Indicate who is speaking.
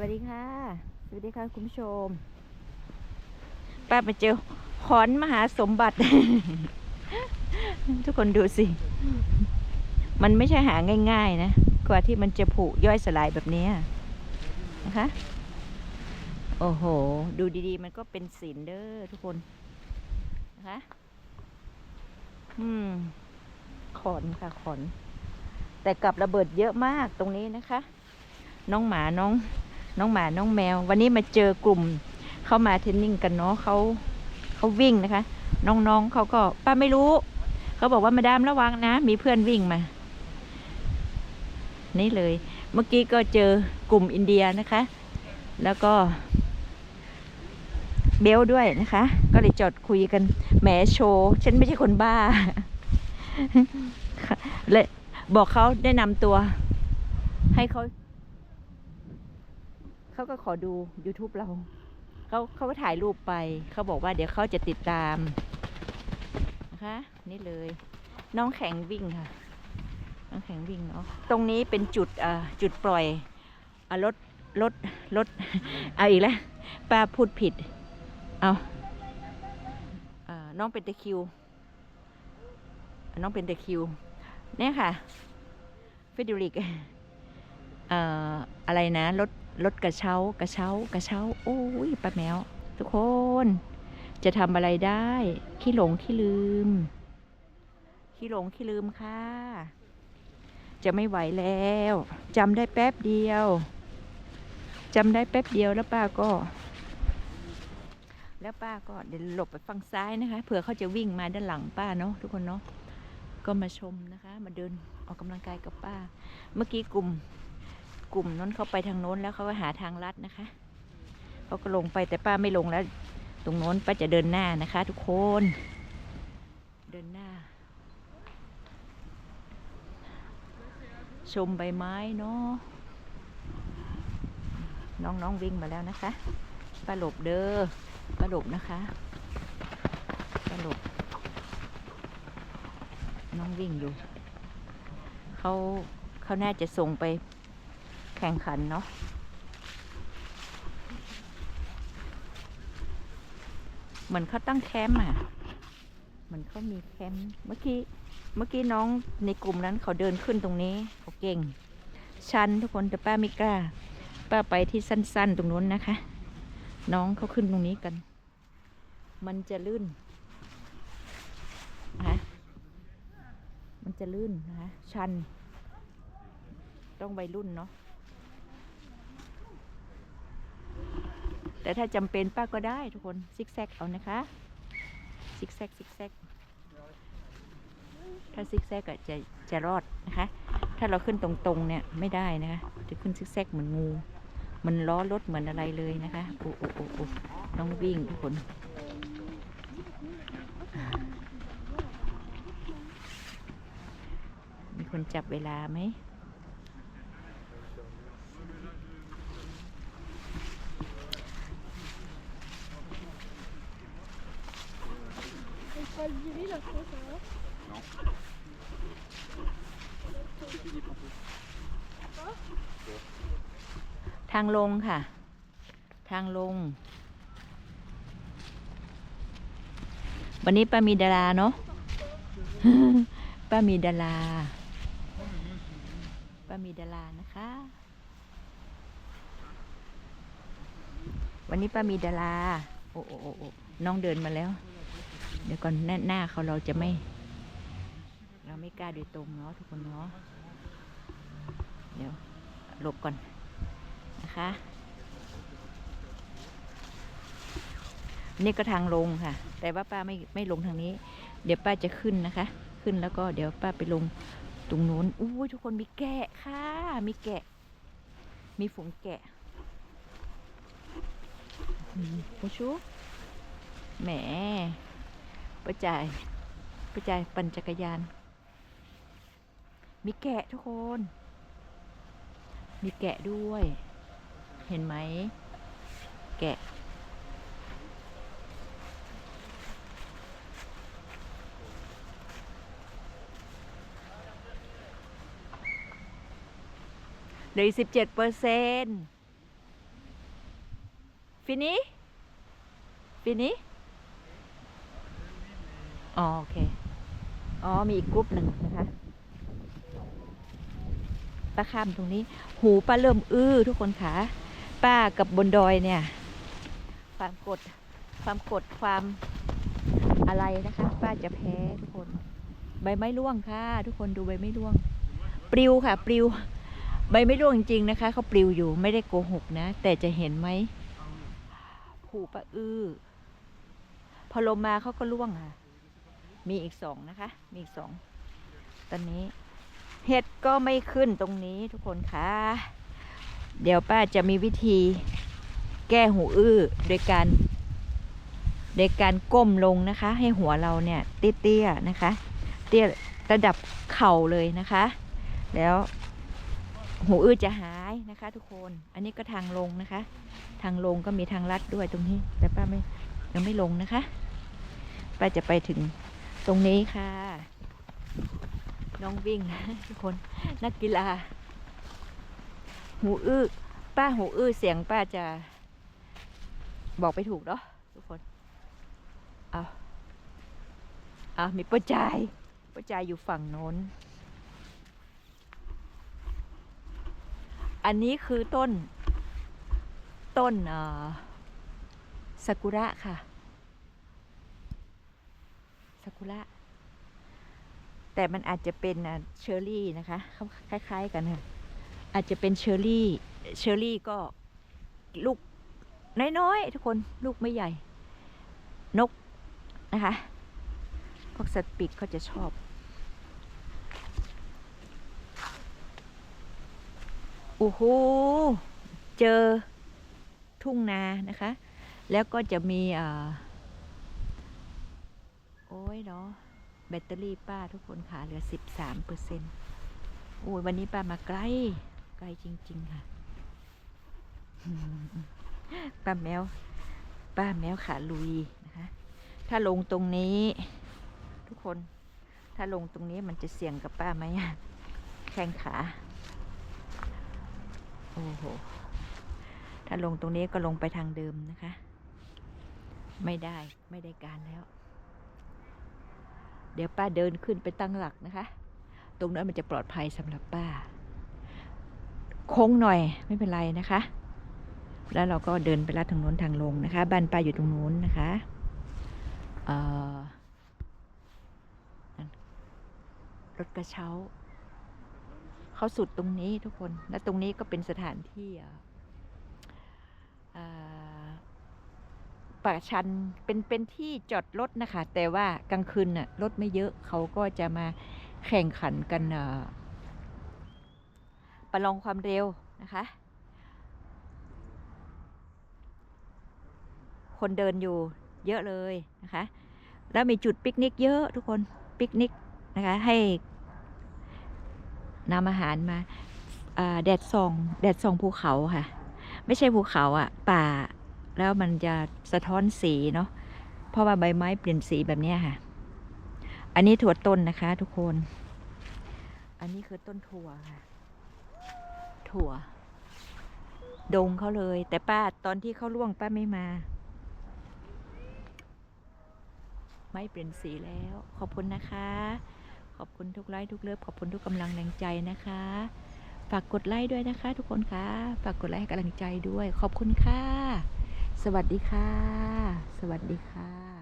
Speaker 1: วัสดีค่ะ สวัสดีค่ะคุณผู้ชม ป้าไปเจอขอนมหาสมบัติ ทุกคนดูสิ มันไม่ใช่หาง่ายๆนะ กว่าที่มันจะผุย่อยสลายแบบนี้นะคะ โอ้โห ดูดีๆ มันก็เป็นศิลเด้อทุกคน นะคะ อืม ขอนค่ะขอนแต่กลับระเบิดเยอะมากตรงนี้นะคะ น้องหมาน้อง น้องหมาน้องแมว วันนี้มาเจอกลุ่มเข้ามาเทรนนิ่งกันเนาะเขาเขาวิ่งนะคะ น้องๆเขาก็ป้าไม่รู้ เขาบอกว่ามาดามระวังนะ มีเพื่อนวิ่งมา นี่เลย เมื่อกี้ก็เจอกลุ่มอินเดียนะคะ แล้วก็ เบลด้วยนะคะ ก็เลยจอดคุยกันแหมโชว์ฉันไม่ใช่คนบ้าเลยบอกเขาแนะนำตัวให้เขา เขาก็ขอดู YouTube เราเขาเขาก็ถ่ายรูปไป เขาบอกว่าเดี๋ยวเขาจะติดตามนะคะ นี่เลย น้องแข็งวิ่งค่ะ น้องแข็งวิ่งเนาะตรงนี้เป็นจุดอ่อจุดปล่อยอรถรถรถเอาอีกแล้วป้าพูดผิด เอาอ่อน้องเป็นตะคิว น้องเป็นตะคิว เนี่ยค่ะ เฟดริก เอ่อ อะไรนะ รถ รถกระเช้ากระเช้ากระเช้า โอ้ยป้าแมว ทุกคน จะทำอะไรได้ ขี้หลงขี้ลืม ขี้หลงขี้ลืมค่ะ จะไม่ไหวแล้วจำได้แป๊บเดียวจำได้แป๊บเดียวแล้วป้าก็ แล้วป้าก็เดี๋ยวหลบไปฝั่งซ้ายนะคะเผื่อเขาจะวิ่งมาด้านหลังป้าเนาะทุกคนเนาะก็มาชมนะคะ มาเดินออกกำลังกายกับป้า เมื่อกี้กลุ่ม กลุ่มนั้นเขาไปทางโน้นแล้วเขาก็หาทางลัดนะคะเขาก็ลงไปแต่ป้าไม่ลงแล้ว ตรงโน้นป้าจะเดินหน้านะคะ ทุกคน เดินหน้า ชมใบไม้เนาะน้องๆวิ่งมาแล้วนะคะป้าหลบเด้อป้าหลบนะคะป้าหลบน้องวิ่งอยู่เขาเขาน่าจะส่งไป แข่งขันเนาะเหมือนเขาตั้งแคมป์อะเหมือนเขามีแคมป์เมื่อกี้เมื่อกี้น้องในกลุ่มนั้นเขาเดินขึ้นตรงนี้เขาเก่ง ชันทุกคนแต่ป้าไม่กล้า ป้าไปที่สั้น ๆ ตรงนู้นนะคะ น้องเขาขึ้นตรงนี้กัน มันจะลื่นนะคะมันจะลื่นนะคะชัน ต้องวัยรุ่นเนาะ แต่ถ้าจำเป็นป้าก็ได้ทุกคนซิกแซกเอานะคะซิกแซกซิกแซกถ้าซิกแซกอะจะจะรอดนะคะ ถ้าเราขึ้นตรงๆเนี่ยไม่ได้นะคะจะขึ้นซิกแซกเหมือนงูมันล้อรถเหมือนอะไรเลยนะคะโอ้โอ้โอ้โอ้น้องวิ่งทุกคนมีคนจับเวลาไหม ทางลงค่ะ ทางลง วันนี้ป้ามีดาราเนาะป้ามีดาราป้ามีดารานะคะ วันนี้ป้ามีดาราโอ้โอ้โอ้น้องเดินมาแล้ว เดี๋ยวก่อนหน้าหน้าเขาเราจะไม่ เราไม่กล้าโดยตรงเนาะทุกคนเนาะ เดี๋ยวหลบก่อนนะคะนี่ก็ทางลงค่ะ แต่ว่าป้าไม่ไม่ลงทางนี้ เดี๋ยวป้าจะขึ้นนะคะ ขึ้นแล้วก็เดี๋ยวป้าไปลงตรงนู้นอุ้ทุกคนมีแกะค่ะ มีแกะ มีฝูงแกะอืมผู้ชูแหมประจายประจายปั่นจักรยาน มีแกะทุกคน มีแกะด้วย เห็นไหม แกะ เหลือสิบเจ็ดเปอร์เซ็นต์ฟินิฟินิอ๋อโอเค อ๋อ มีอีกกรุ๊ปหนึ่งนะคะ ป้าข้ามตรงนี้ หูป้าเริ่มอื้อทุกคนค่ะป้ากับบนดอยเนี่ย ความกดความกดความอะไรนะคะ ป้าจะแพ้ทุกคน ใบไม้ร่วงค่ะ ทุกคนดูใบไม้ร่วง ปลิวค่ะ ปลิว ใบไม้ร่วงจริงๆนะคะเขาปลิวอยู่ไม่ได้โกหกนะ แต่จะเห็นไหมหูปะอื้อพอลมมาเขาก็ร่วงค่ะ มีอีกสองนะคะ มีอีกสองตอนนี้ เห็ดก็ไม่ขึ้นตรงนี้ทุกคนค่ะ เดี๋ยวป้าจะมีวิธีแก้หูอื้อโดยการโดยการก้มลงนะคะ ให้หัวเราเนี่ยเตี้ยๆนะคะ เตี้ยระดับเข่าเลยนะคะ แล้วหูอื้อจะหายนะคะ ทุกคน อันนี้ก็ทางลงนะคะ ทางลงก็มีทางลัดด้วยตรงนี้ แต่ป้าไม่ยังไม่ลงนะคะ ป้าจะไปถึงตรงนี้ค่ะ น้องวิ่งนะทุกคนนักกีฬา หูอื้อป้าหูอื้อเสียงป้าจะ บอกไปถูกเนาะทุกคนเอาเอามีป้าจายป้าจายอยู่ฝั่งโน้น อันนี้คือต้น ต้นเอ่อซากุระค่ะซากุระ แต่มันอาจจะเป็นเชอร์รี่นะคะเขาคล้าย ๆ กันค่ะอาจจะเป็นเชอร์รี่เชอร์รี่ก็ลูกน้อยๆทุกคนลูกไม่ใหญ่ นกนะคะ พวกสัตว์ปีกเขาจะชอบ โอ้โห เจอทุ่งนานะคะ แล้วก็จะมีอ่าโอ้ยเนาะ แบตเตอรี่ป้าทุกคนค่ะเหลือสิบสามเปอร์เซ็นต์โอ้ยวันนี้ป้ามาไกล ไกลจริง ๆ ค่ะ ป้าแมว ป้าแมวขาลุยนะคะ ถ้าลงตรงนี้ ทุกคน ถ้าลงตรงนี้มันจะเสี่ยงกับป้าไหมแข้งขา โอ้โห ถ้าลงตรงนี้ก็ลงไปทางเดิมนะคะ ไม่ได้ ไม่ได้การแล้ว เดี๋ยวป้าเดินขึ้นไปตั้งหลักนะคะ ตรงนั้นมันจะปลอดภัยสำหรับป้า โค้งหน่อยไม่เป็นไรนะคะ แล้วเราก็เดินไปลัดทางโน้นทางลงนะคะ บ้านป้าอยู่ตรงโน้นนะคะรถกระเช้า เขาสุดตรงนี้ทุกคน และตรงนี้ก็เป็นสถานที่อ่อเอ่อ ป่าชันเป็นเป็นที่จอดรถนะคะ แต่ว่ากลางคืนน่ะรถไม่เยอะเขาก็จะมาแข่งขันกันประลองความเร็วนะคะ คนเดินอยู่เยอะเลยนะคะ แล้วมีจุดปิกนิกเยอะทุกคนปิกนิกนะคะให้นำอาหารมาาแดดส่องแดดส่องภูเขาค่ะ ไม่ใช่ภูเขาอะ่ะ ป่า แล้วมันจะสะท้อนสีเนาะเพราะว่าใบไม้เปลี่ยนสีแบบนี้ค่ะ อันนี้ถั่วต้นนะคะทุกคน อันนี้คือต้นถั่วค่ะ ถั่ว ดงเขาเลย แต่ป้าตอนที่เขาล่วงป้าไม่มา ไม่เปลี่ยนสีแล้ว ขอบคุณนะคะ ขอบคุณทุกไลค์ทุกเลิฟขอบคุณทุกกำลังแรงใจนะคะฝากกดไลค์ด้วยนะคะทุกคนคะฝากกดไลค์ให้กำลังใจด้วย ขอบคุณค่ะ สวัสดีค่ะ สวัสดีค่ะ